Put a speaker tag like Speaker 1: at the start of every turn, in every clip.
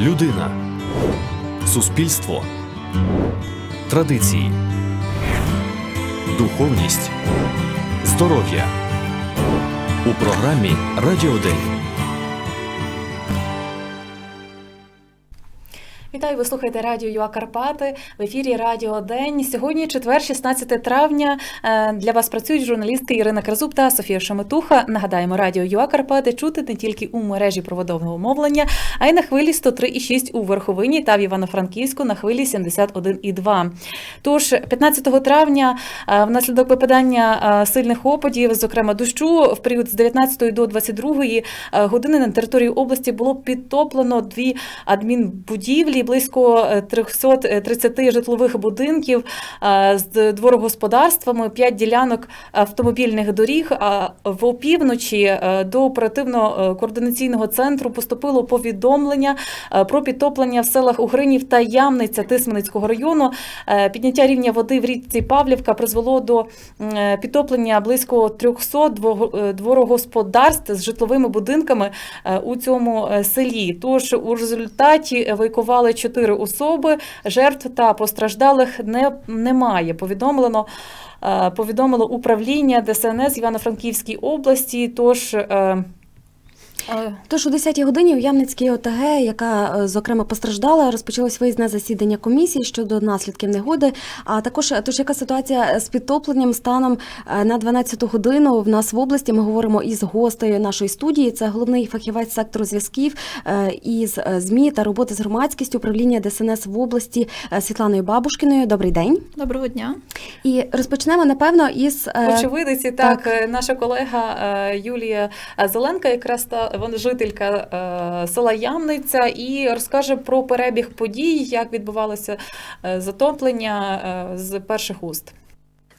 Speaker 1: Людина. Суспільство. Традиції. Духовність. Здоров'я. У програмі Радіо День.
Speaker 2: Вітаю, ви слухаєте радіо ЮА Карпати в ефірі Радіо День. Сьогодні четвер, 16 травня. Е, Для вас працюють журналістки Ірина Кразуб та Софія Шеметуха. Нагадаємо, радіо ЮА Карпати чути не тільки у мережі проводового мовлення, а й на хвилі 103,6 у Верховині та в Івано-Франківську на хвилі 71,2. Тож 15 травня е, внаслідок випадання е, сильних опадів, зокрема дощу, в період з 19 до 22 е, години на території області було підтоплено дві адмінбудівлі, близько е, 330 житлових будинків е, з дворогосподарствами, 5 ділянок автомобільних доріг. А в опівночі е, до оперативно-координаційного центру поступило повідомлення е, про підтоплення в селах Угринів та Ямниця Тисменицького району. Е, Підняття рівня води в річці Павлівка призвело до е, підтоплення близько 300 дво- е, дворогосподарств з житловими будинками е, у цьому е, селі. Тож у результаті евакували чотири особи. Жертв та постраждалих не, немає. Повідомлено. е, Повідомило управління ДСНС Івано-Франківській області. Тож е,
Speaker 3: Тож о 10-й годині у Ямницькій ОТГ, яка е, зокрема постраждала, розпочалось виїзне засідання комісії щодо наслідків негоди. А також е, тож яка ситуація з підтопленням станом е, на 12-ту годину в нас в області. Ми говоримо із гостею нашої студії. Це головний фахівець сектору зв'язків е, із е, змі та роботи з громадськістю управління ДСНС в області е, Світланою Бабушкіною. Добрий день.
Speaker 4: Доброго дня.
Speaker 3: І розпочнемо напевно із е,
Speaker 2: Очевидиці, так,
Speaker 3: так.
Speaker 2: е, наша колега е, Юлія Зеленка, якраз та вона жителька е, села Ямниця, і розкаже про перебіг подій, як відбувалося е, затоплення е, з перших уст.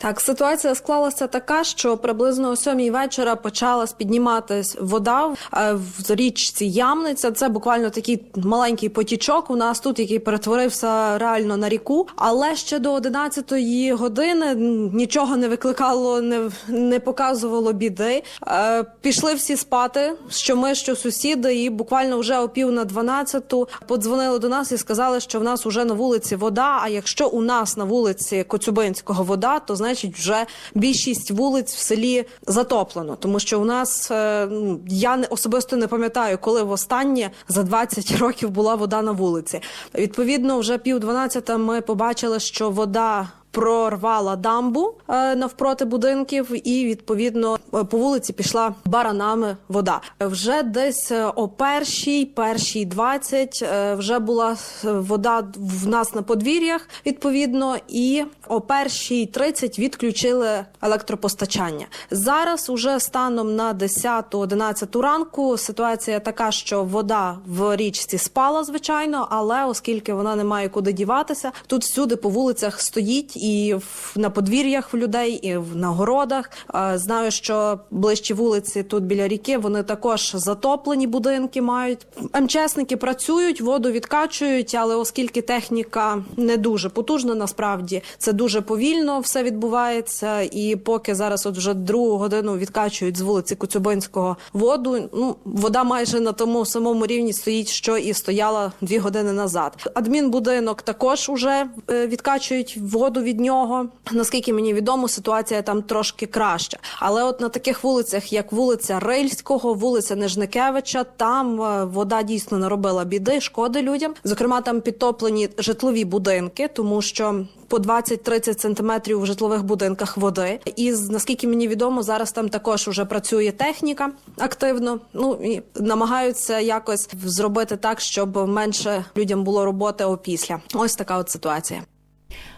Speaker 5: Так, ситуація склалася така, що приблизно о сьомій вечора почалась підніматись вода е, в річці Ямниця. Це буквально такий маленький потічок у нас тут, який перетворився реально на ріку. Але ще до 11-ї години нічого не викликало, не, не показувало біди. Е, Пішли всі спати, що ми, що сусіди, і буквально вже о пів на 12-ту подзвонили до нас і сказали, що в нас уже на вулиці вода. А якщо у нас на вулиці Коцюбинського вода, то значить вже більшість вулиць в селі затоплено. Тому що у нас е, ну, я не особисто не пам'ятаю, коли востаннє за 20 років була вода на вулиці. Відповідно, вже пів 12 ми побачили, що вода. Прорвала дамбу е, навпроти будинків, і відповідно е, по вулиці пішла баранами вода. Вже десь е, о першій, першій 20 е, вже була вода в нас на подвір'ях. Відповідно, і о першій 30 відключили електропостачання. Зараз уже станом на 10-11 ранку ситуація така, що вода в річці спала, звичайно, але оскільки вона не має куди діватися, тут всюди по вулицях стоїть і в, на подвір'ях в людей, і в на городах. Е, Знаю, що ближчі вулиці тут біля ріки вони також затоплені будинки мають. МЧСники працюють, воду відкачують, але оскільки техніка не дуже потужна, насправді це дуже повільно все відбувається. І поки зараз, от вже другу годину відкачують з вулиці Коцюбинського воду. Ну вода майже на тому самому рівні стоїть, що і стояла дві години назад. Адмінбудинок також уже е, відкачують воду від нього. Наскільки мені відомо, ситуація там трошки краща. Але от на таких вулицях, як вулиця Рильського, вулиця Нижникевича, там е, вода дійсно наробила біди, шкоди людям. Зокрема, там підтоплені житлові будинки, тому що по 20-30 сантиметрів в житлових будинках води. І наскільки мені відомо, зараз там також уже працює техніка активно. Ну і намагаються якось зробити так, щоб менше людям було роботи опісля. Ось така от ситуація.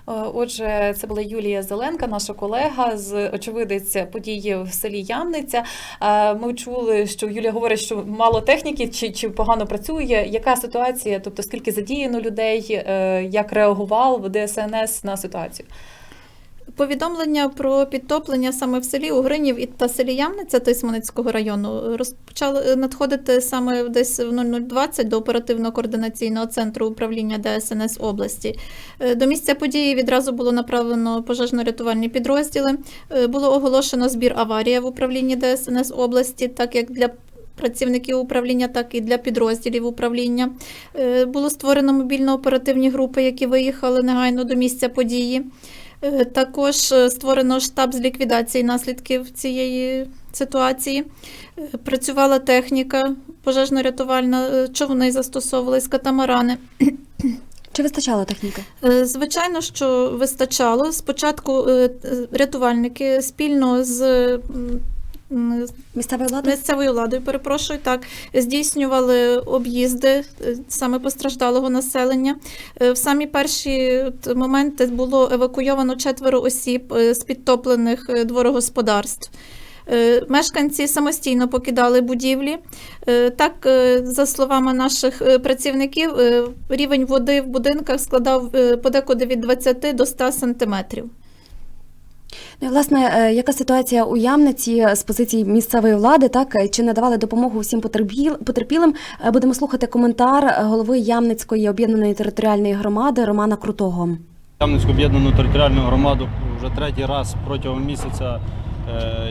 Speaker 2: Е, Отже, це була Юлія Зеленка, наша колега з очевидець події в селі Ямниця. Е, Ми чули, що Юлія говорить, що мало техніки чи, чи погано працює. Яка ситуація? Тобто, скільки задіяно людей, е, як реагував ДСНС на ситуацію?
Speaker 4: Повідомлення про підтоплення саме в селі Угринів і та селі Ямниця Тисменицького району розпочали надходити саме десь в 0020 до оперативно-координаційного центру управління ДСНС області. Е, До місця події відразу було направлено пожежно-рятувальні підрозділи. Е, Було оголошено збір аварія в управлінні ДСНС області, так як для працівників управління, так і для підрозділів управління. Е, Було створено мобільно-оперативні групи, які виїхали негайно до місця події. Е, Також е, створено штаб з ліквідації наслідків цієї ситуації. Е, Працювала техніка пожежно-рятувальна, човни застосовувались, катамарани.
Speaker 3: Чи вистачало техніки?
Speaker 4: Звичайно, що вистачало. Спочатку рятувальники спільно з м, м,
Speaker 3: Місцевої влади?
Speaker 4: місцевою владою, перепрошую, так здійснювали об'їзди е, саме постраждалого населення. Е, В самі перші моменти було евакуйовано четверо осіб е, з підтоплених дворогосподарств. Мешканці самостійно покидали будівлі. Так, за словами наших працівників, рівень води в будинках складав подекуди від 20 до 100 сантиметрів.
Speaker 3: Ну, власне, е, яка ситуація у Ямниці з позиції місцевої влади? Так Е, чи надавали допомогу всім потерпілим? Е, Будемо слухати коментар голови Ямницької об'єднаної територіальної громади Романа Крутого.
Speaker 6: Кам'янську об'єднану територіальну громаду вже третій раз протягом місяця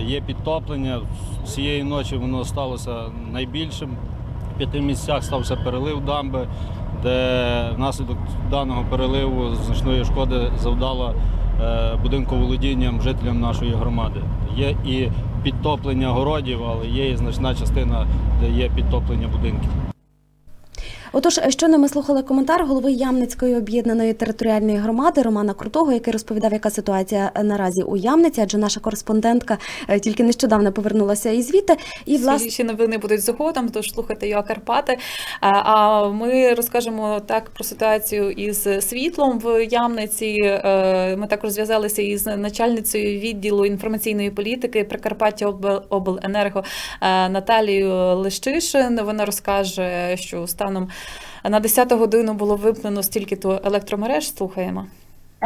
Speaker 6: є підтоплення. Цієї ночі воно сталося найбільшим. В п'яти місцях стався перелив дамби, де внаслідок даного переливу значної шкоди завдало е, будинковолодінням жителям нашої громади. Є і підтоплення городів, але є і значна частина, де є підтоплення будинків.
Speaker 3: Отож, щойно ми слухали коментар голови Ямницької об'єднаної територіальної громади Романа Крутого, який розповідав, яка ситуація наразі у Ямниці, адже наша кореспондентка е, тільки нещодавно повернулася із звідти. І власне
Speaker 2: Свіжіші новини будуть згодом, тож слухайте його Карпати. А, А ми розкажемо так про ситуацію із світлом в Ямниці. Е, Ми також зв'язалися із начальницею відділу інформаційної політики Прикарпаття Обл- обленерго е, Наталією Лещишин. Вона розкаже, що станом на 10 годину було вимкнено стільки-то електромереж. Слухаємо.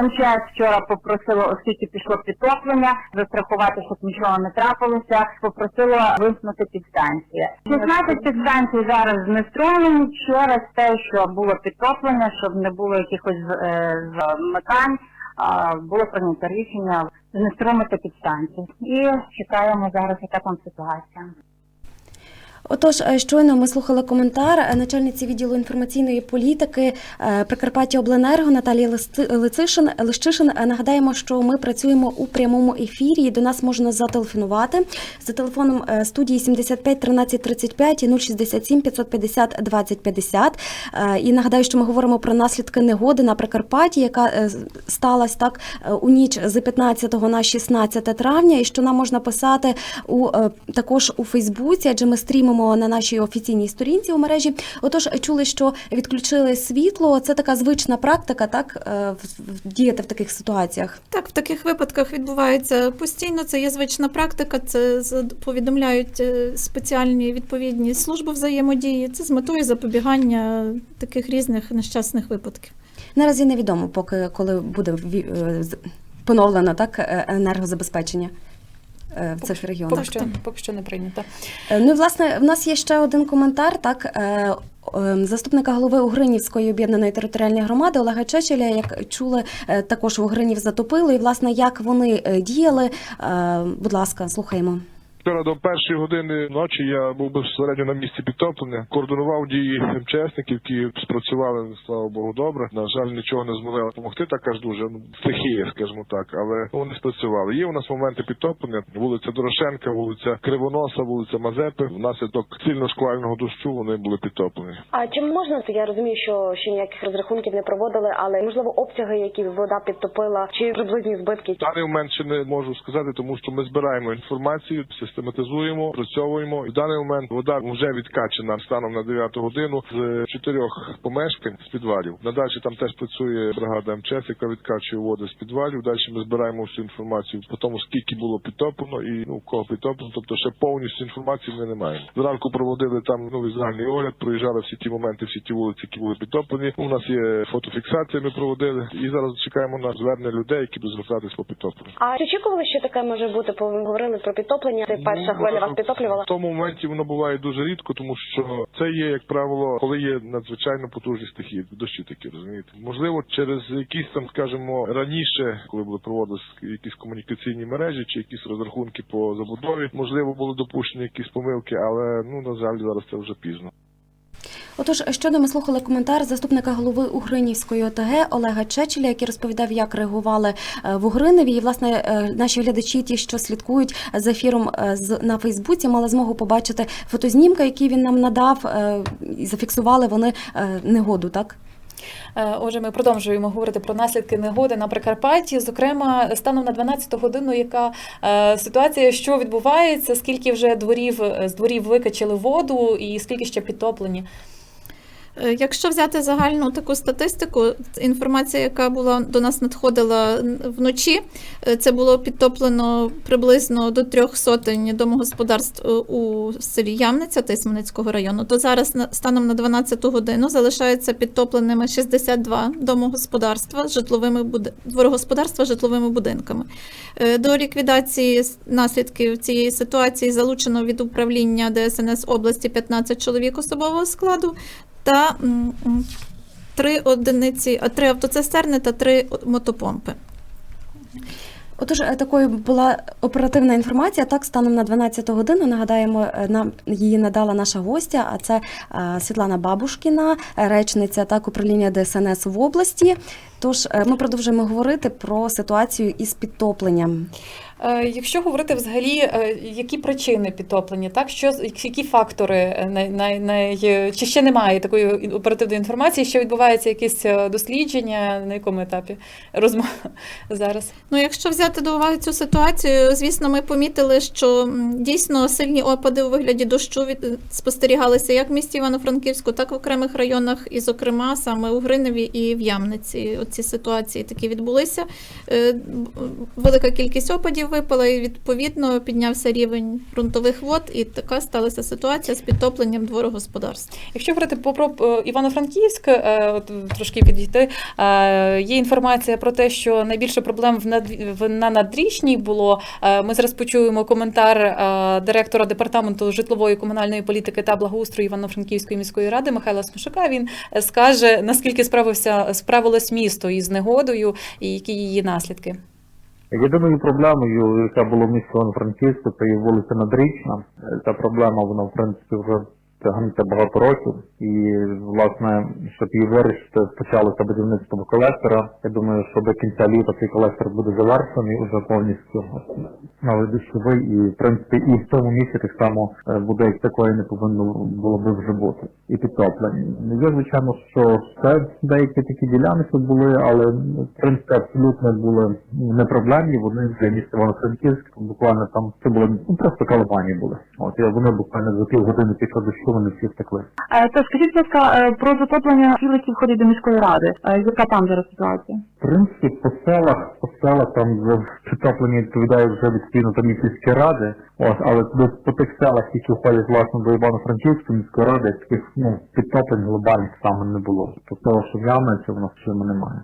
Speaker 7: МЧС вчора попросило, оскільки пішло підтоплення, застрахувати, щоб нічого не трапилося. Попросило вимкнути підстанції. 16 підстанцій зараз знеструмлені через те, що було підтоплення, щоб не було якихось е, змикань. а, Було прийнято рішення знеструмити підстанції. І чекаємо зараз, яка там ситуація.
Speaker 3: Отож, е, щойно ми слухали коментар е, начальниці відділу інформаційної політики е, Прикарпаття Обленерго Наталії Лицишин. Лищишин. Нагадаємо, що ми працюємо у прямому ефірі. і До нас можна зателефонувати за телефоном студії 75 13 35 і 067 550 20 50. Е, І нагадаю, що ми говоримо про наслідки негоди на Прикарпатті, яка сталася так у ніч з 15 на 16 травня, і що нам можна писати у також у Фейсбуці, адже ми стрімимо на нашій офіційній сторінці у мережі. Отож, чули, що відключили світло. Це така звична практика, так е, діяти в таких ситуаціях.
Speaker 4: Так, в таких випадках відбувається постійно. Це є звична практика. Це повідомляють е, спеціальні відповідні служби взаємодії. Це з метою запобігання таких різних нещасних випадків.
Speaker 3: Наразі невідомо, поки коли буде е, поновлено так енергозабезпечення в цих регіонах.
Speaker 2: Поки що, поки що не прийнято.
Speaker 3: Е, Ну, і, власне, в нас є ще один коментар. Так, е, е, заступника голови Угринівської об'єднаної територіальної громади Олега Чечеля, як чули, е, також Угринів затопило. І, власне, як вони е, діяли, е, будь ласка, слухаємо.
Speaker 8: Вчора до першої години ночі я був безпосередньо на місці підтоплення, координував дії МЧСників, які спрацювали, слава Богу, добре. На жаль, нічого не змогли допомогти, так аж дуже ну, стихія, скажімо так, але вони спрацювали. Є у нас моменти підтоплення. Вулиця Дорошенка, вулиця Кривоноса, вулиця Мазепи. Внаслідок сильно шквального дощу вони були підтоплені.
Speaker 9: А чи можна це? Я розумію, що ще ніяких розрахунків не проводили, але можливо обсяги, які вода підтопила, чи приблизні збитки.
Speaker 8: Даний момент ще не можу сказати, тому що ми збираємо інформацію, систематизуємо, працьовуємо. В даний момент вода вже відкачена станом на 9 годину з чотирьох помешкань з підвалів. Надалі там теж працює бригада МЧС, яка відкачує воду з підвалів. Далі ми збираємо всю інформацію по тому, скільки було підтоплено і ну кого підтоплено. Тобто ще повністю інформації ми не маємо. Зранку проводили там ну візуальний огляд, проїжджали всі ті моменти, всі ті вулиці, які були підтоплені. У нас є фотофіксація. Ми проводили і зараз чекаємо на звернення людей, які будуть звертатись по підтопленню.
Speaker 9: А чи очікували, що таке може бути? Бо ви говорили про підтоплення. Це перша
Speaker 8: Ну,
Speaker 9: хвиля вас підтоплювала?
Speaker 8: В тому моменті воно буває дуже рідко, тому що це є, як правило, коли є надзвичайно потужні стихії, дощі такі, розумієте. Можливо, через якісь там, скажімо, раніше, коли були проводились якісь комунікаційні мережі чи якісь розрахунки по забудові, можливо, були допущені якісь помилки, але ну на жаль, зараз це вже пізно.
Speaker 3: Отож, щойно ми слухали коментар заступника голови Угринівської ОТГ Олега Чечеля, який розповідав, як реагували е, в Угриневі. І власне е, наші глядачі, ті, що слідкують за ефіром е, на Фейсбуці, мали змогу побачити фотознімки, які він нам надав, і зафіксували вони негоду. Так
Speaker 2: Отже, ми продовжуємо говорити про наслідки негоди на Прикарпатті. Зокрема, станом на 12 годину, яка ситуація, що відбувається, скільки вже дворів з дворів викачали воду, і скільки ще підтоплені.
Speaker 4: Е, Якщо взяти загальну таку статистику, інформація, яка була до нас надходила вночі, е, це було підтоплено приблизно до трьох сотень домогосподарств е, у селі Ямниця Тисменецького району. То зараз станом на 12 годину залишаються підтопленими 62 домогосподарства житловими дворогосподарства житловими будинками. До ліквідації наслідків цієї ситуації залучено від управління ДСНС області 15 чоловік особового складу та три одиниці, три автоцистерни та три мотопомпи.
Speaker 3: Отож, е, такою була оперативна інформація. Так, станом на 12 годину нагадаємо, е, нам її надала наша гостя. А це е, Світлана Бабушкіна, речниця так управління ДСНС в області. Тож ми продовжуємо говорити про ситуацію із підтопленням.
Speaker 2: Е, Якщо говорити взагалі, е, які причини підтоплення, так що які фактори е, най, най, чи ще немає такої оперативної інформації, що відбувається якісь дослідження, на якому етапі розмови зараз?
Speaker 4: Ну, якщо взяти до уваги цю ситуацію, звісно, ми помітили, що дійсно сильні опади у вигляді дощу від спостерігалися як в місті Івано-Франківську, так і в окремих районах, і, зокрема, саме у Гриневі і в Ямниці. Ці ситуації такі відбулися. Велика кількість опадів випала, і відповідно піднявся рівень ґрунтових вод, і така сталася ситуація з підтопленням дворогосподарств.
Speaker 2: Якщо говорити про е, Івано-Франківськ, е, от трошки підійти, е, є інформація про те, що найбільше проблем в на надрічній було. Ми зараз почуємо коментар директора департаменту житлової комунальної політики та благоустрою Івано-Франківської міської ради Михайла Смушука. Він скаже наскільки справився справилось місто із негодою і які її наслідки.
Speaker 10: Єдиною проблемою, яка була в місті Івано-Франківську, це є вулиця Надрічна. Е, Ця проблема, вона в принципі вже тягнеться багато років. І власне, щоб її вирішити, почалося будівництво колектора. Я думаю, що до кінця літа цей колектор буде завершений уже повністю новий дощовий. І в принципі, і в цьому місці так само е, буде такої не повинно було би вже бути. І підтоплення. Є звичайно, що це деякі такі ділянки були, але ну, в принципі абсолютно були не проблемні. Вони для міста Івано-Франківськ буквально там це були ну просто калабані були. От і вони буквально за півгодини після дощу вони всі втекли.
Speaker 7: То скажіть, будь ласка, е, про затоплення сіл, які входять до міської ради. Е, Яка там зараз ситуація?
Speaker 10: В принципі, по селах, по селах там за підтоплення відповідають вже відповідно там і сільські ради. Ось, але до по тих селах, які входять власне до Івано-Франківської міської ради, таких ну підтоплень глобальних саме не було. Тобто того, що явно, в нас ще немає.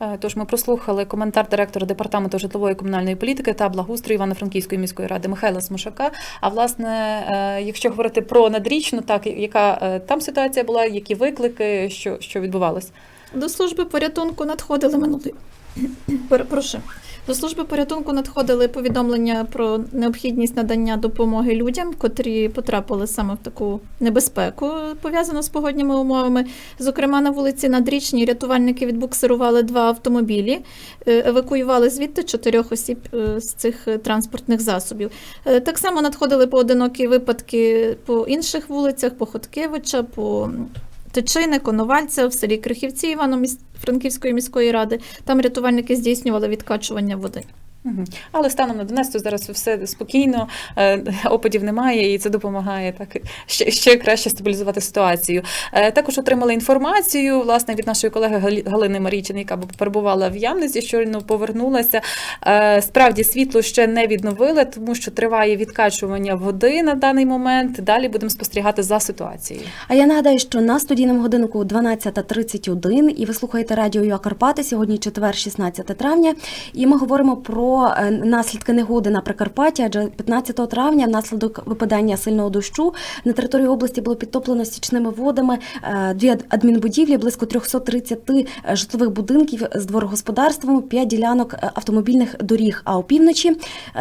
Speaker 2: Е, Тож ми прослухали коментар директора департаменту житлової комунальної політики та благоустрою Івано-Франківської міської ради Михайла Смушака. А власне, е, якщо говорити про надрічну, так яка е, там ситуація була, які виклики, що, що відбувалось?
Speaker 4: До служби порятунку надходили минулий. Перепрошую. До служби порятунку надходили повідомлення про необхідність надання допомоги людям, котрі потрапили саме в таку небезпеку, пов'язану з погодніми умовами. Зокрема, на вулиці Надрічній рятувальники відбуксирували два автомобілі, е, евакуювали звідти чотирьох осіб е, з цих транспортних засобів. Е, Так само надходили поодинокі випадки по інших вулицях, по Хоткевича, по Тичини, Коновальця в селі Крихівці Івано-Франківської міської ради. Там рятувальники здійснювали відкачування води.
Speaker 2: Але станом на 11 зараз все спокійно, е, опадів немає, і це допомагає так ще, ще краще стабілізувати ситуацію. Е, Також отримали інформацію власне від нашої колеги Галини Марійчини, яка перебувала в Ямниці, щойно повернулася. Е, Справді світло ще не відновили, тому що триває відкачування води на даний момент. Далі будемо спостерігати за ситуацією.
Speaker 3: А я нагадаю, що на студійному годинку 12.31 і ви слухаєте радіо ЮА Карпати. Сьогодні четвер, 16 травня. І ми говоримо про е, наслідки негоди на Прикарпатті, адже 15 травня внаслідок випадання сильного дощу на території області було підтоплено стічними водами е, дві адмінбудівлі, близько 330 е, житлових будинків з дворогосподарством, 5 ділянок е, автомобільних доріг. А опівночі,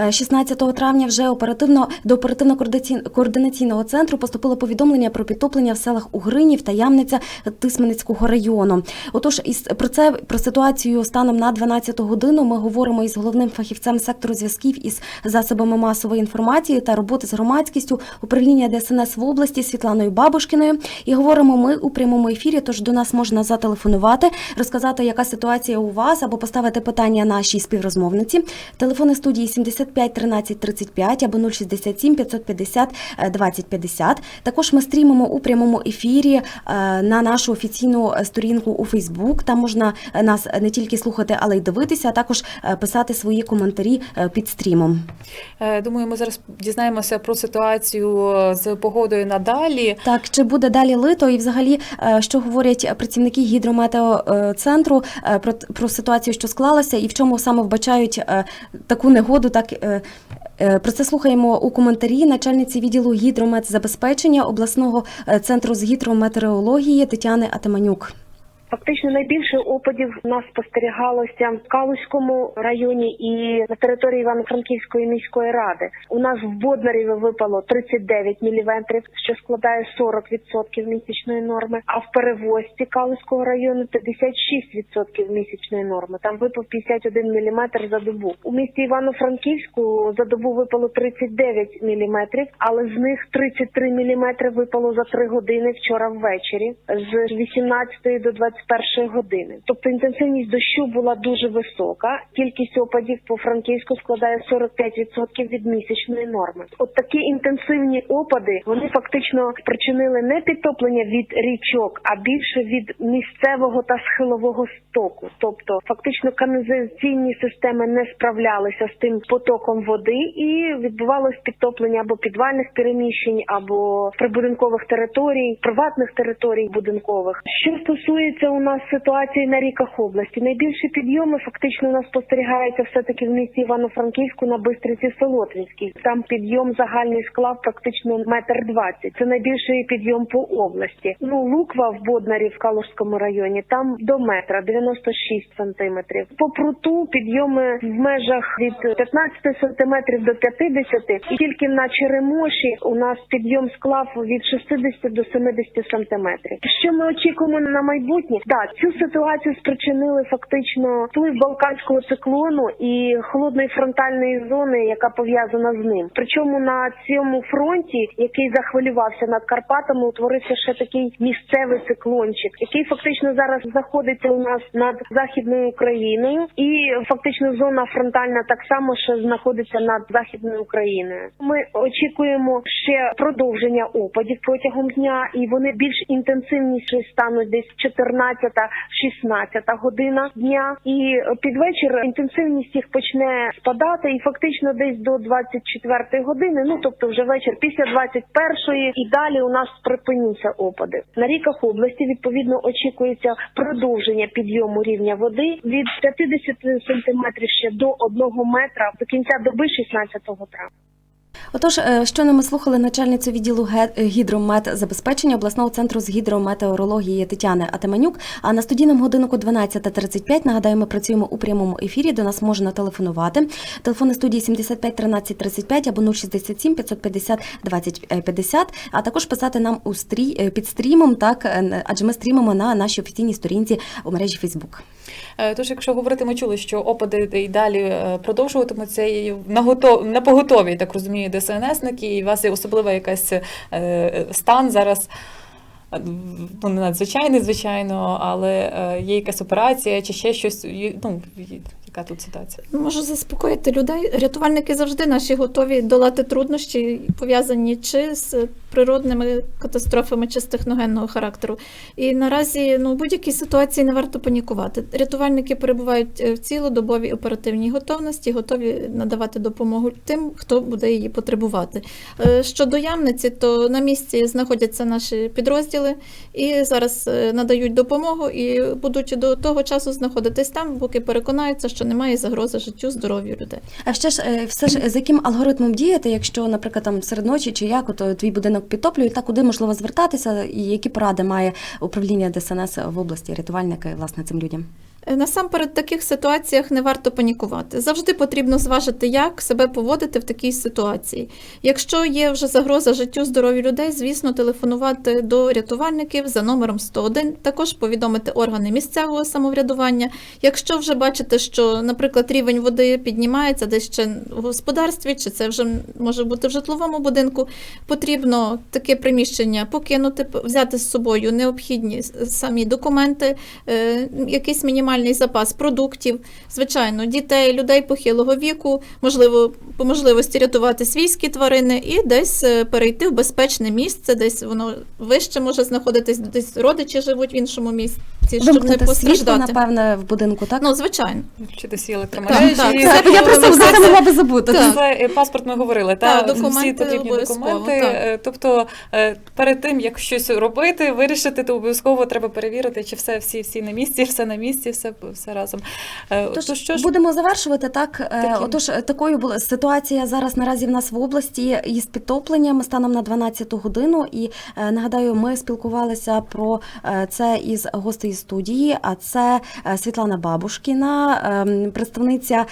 Speaker 3: е, 16 травня, вже оперативно до оперативно-координаційного центру поступило повідомлення про підтоплення в селах Угринів та Ямниця Тисменецького району. Отож, із про це про ситуацію станом на 12 годину ми говоримо із головним фахівцем сектору зв'язків із засобами масової інформації та роботи з громадськістю управління ДСНС в області Світланою Бабушкіною. І говоримо ми у прямому ефірі. Тож до нас можна зателефонувати, розказати, яка ситуація у вас, або поставити питання нашій співрозмовниці. Телефони студії 75 13 35 або 067 550 е, 20 50. Також ми стрімимо у прямому ефірі е, на нашу офіційну сторінку у Фейсбук. Там можна е, нас не тільки слухати, але й дивитися, а також е, писати свої коментарі е, під стрімом.
Speaker 2: Е, Думаю, ми зараз дізнаємося про ситуацію з погодою надалі.
Speaker 3: Так, чи буде далі лито, і взагалі, е, що говорять працівники гідрометеоцентру е, про, про ситуацію, що склалася, і в чому саме вбачають е, таку негоду, так е, е, про це слухаємо у коментарі начальниці відділу гідрометзабезпечення обласного е, центру з гідрометеорології Тетяни Атаманюк.
Speaker 9: Фактично найбільше опадів у нас спостерігалося в Калузькому районі і на території Івано-Франківської міської ради. У нас в Боднареві випало 39 міліметрів, що складає 40% місячної норми. А в перевозці Калузького району 56% місячної норми. Там випав 51 міліметр за добу. У місті Івано-Франківську за добу випало 39 міліметрів, але з них 33 міліметри випало за 3 години вчора ввечері з 18 до 21 години. Тобто інтенсивність дощу була дуже висока. Кількість опадів по Франківську складає 45% від місячної норми. От такі інтенсивні опади вони фактично спричинили не підтоплення від річок, а більше від місцевого та схилового стоку. Тобто, фактично каналізаційні системи не справлялися з тим потоком води, і відбувалось підтоплення або підвальних переміщень, або прибудинкових територій, приватних територій будинкових. Що стосується у нас ситуації на ріках області, найбільші підйоми фактично у нас спостерігаються все таки в місті Івано-Франківську на Бистриці Солотвінській. Там підйом загальний склав практично метр двадцять. Це найбільший підйом по області. Ну Луква в Боднарі в Калужському районі там до метра 96 сантиметрів. По пруту підйоми в межах від 15 сантиметрів до 50, і тільки на Черемоші у нас підйом склав від 60 до 70 сантиметрів. Що ми очікуємо на майбутнє? Так, цю ситуацію спричинили фактично вплив балканського циклону і холодної фронтальної зони, яка пов'язана з ним. Причому на цьому фронті, який захвилювався над Карпатами, утворився ще такий місцевий циклончик, який фактично зараз знаходиться у нас над західною Україною, і фактично зона фронтальна так само ще знаходиться над західною Україною. Ми очікуємо ще продовження опадів протягом дня, і вони більш інтенсивніші стануть десь 14-16 година дня. І під вечір інтенсивність їх почне спадати, і фактично десь до 24 години. Ну тобто, вже вечір після 21 і далі у нас припиняться опади. На ріках області відповідно очікується продовження підйому рівня води від 50 сантиметрів ще до 1 метра до кінця доби 16 травня.
Speaker 3: Отож, е, щойно ми слухали начальницю відділу ге- гідрометзабезпечення обласного центру з гідрометеорології Тетяни Атаманюк. А на студійному годинку 12.35, нагадаю, ми працюємо у прямому ефірі. До нас можна телефонувати. Телефони студії 75 13 35 або 067 550 20 50, а також писати нам у стрі е, під стрімом, так е, адже ми стрімимо на нашій офіційній сторінці у мережі Фейсбук.
Speaker 2: Е, Тож, якщо говорити, ми чули, що опади і далі е, продовжуватимуться і на готов на поготові, так розумію, ДСНСники, і у вас є особлива якась е, стан зараз. Е, Ну, не надзвичайний, звичайно, але е, є якась операція чи ще щось. Ну, яка тут ситуація?
Speaker 4: Можу заспокоїти людей. Рятувальники завжди наші готові долати труднощі, пов'язані чи з природними катастрофами, чи з техногенного характеру. І наразі ну, будь-якій ситуації не варто панікувати. Рятувальники перебувають е, в цілодобовій оперативній готовності, готові надавати допомогу тим, хто буде її потребувати. Щодо ямниці, то на місці знаходяться наші підрозділи. Залучили і зараз е, надають допомогу і будуть до того часу знаходитись там, поки переконаються, що немає загрози життю, здоров'ю людей.
Speaker 3: А ще ж е, все ж з яким алгоритмом діяти, якщо, наприклад, там серед ночі чи як, от твій будинок підтоплюють, та куди можливо звертатися, і які поради має управління ДСНС в області рятувальники власне цим людям?
Speaker 4: Е, Насамперед, в таких ситуаціях не варто панікувати. Завжди потрібно зважити, як себе поводити в такій ситуації. Якщо є вже загроза життю, здоров'ю людей, звісно, телефонувати до рятувальників за номером 101, також повідомити органи місцевого самоврядування. Якщо вже бачите, що, наприклад, рівень води піднімається десь ще в господарстві, чи це вже може бути в житловому будинку, потрібно таке приміщення покинути, взяти з собою необхідні самі документи, е, якийсь мінімальний запас продуктів, звичайно, дітей, людей похилого віку, можливо, по можливості рятувати свійські тварини і десь е, перейти в безпечне місце, десь воно вище може знаходитись, десь родичі живуть в іншому місці, щоб не
Speaker 3: Вимкнути світло,
Speaker 4: постраждати.
Speaker 3: напевне, в будинку, так?
Speaker 4: Ну, звичайно.
Speaker 2: Чи десь є
Speaker 4: Так, так, це
Speaker 3: Я просто
Speaker 4: все
Speaker 3: могла би забути.
Speaker 4: Так.
Speaker 2: Це е, паспорт ми говорили,
Speaker 4: Так,
Speaker 2: та всі
Speaker 4: документи
Speaker 2: потрібні документи.
Speaker 4: так.
Speaker 2: Е, Тобто перед тим як щось робити, вирішити, то обов'язково треба перевірити, чи все всі, всі на місці, все на місці, все, все разом. Е,
Speaker 3: Тож,
Speaker 2: То що ж
Speaker 3: будемо завершувати так. Е,
Speaker 2: Таким.
Speaker 3: Отож, е, такою була ситуація зараз наразі в нас в області із підтопленням станом на 12 годину. І нагадаю, ми спілкувалися про це із гостею студії. А це Світлана Бабушкіна, ем, представниця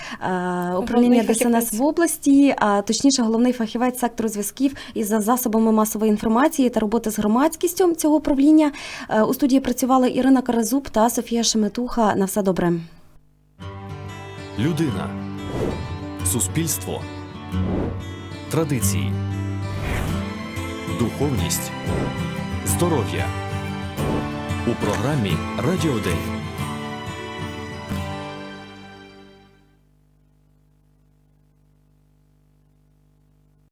Speaker 3: управління ДСНС
Speaker 2: фахівець.
Speaker 3: в області, а точніше, головний фахівець сектору зв'язків із засобами масової інформації та роботи з громадськістю цього управління. У студії працювали Ірина Каразуб та Софія Шеметуха. На все добре.
Speaker 1: Людина. Суспільство. Традиції. Духовність. Здоров'я. У програмі Радіо День.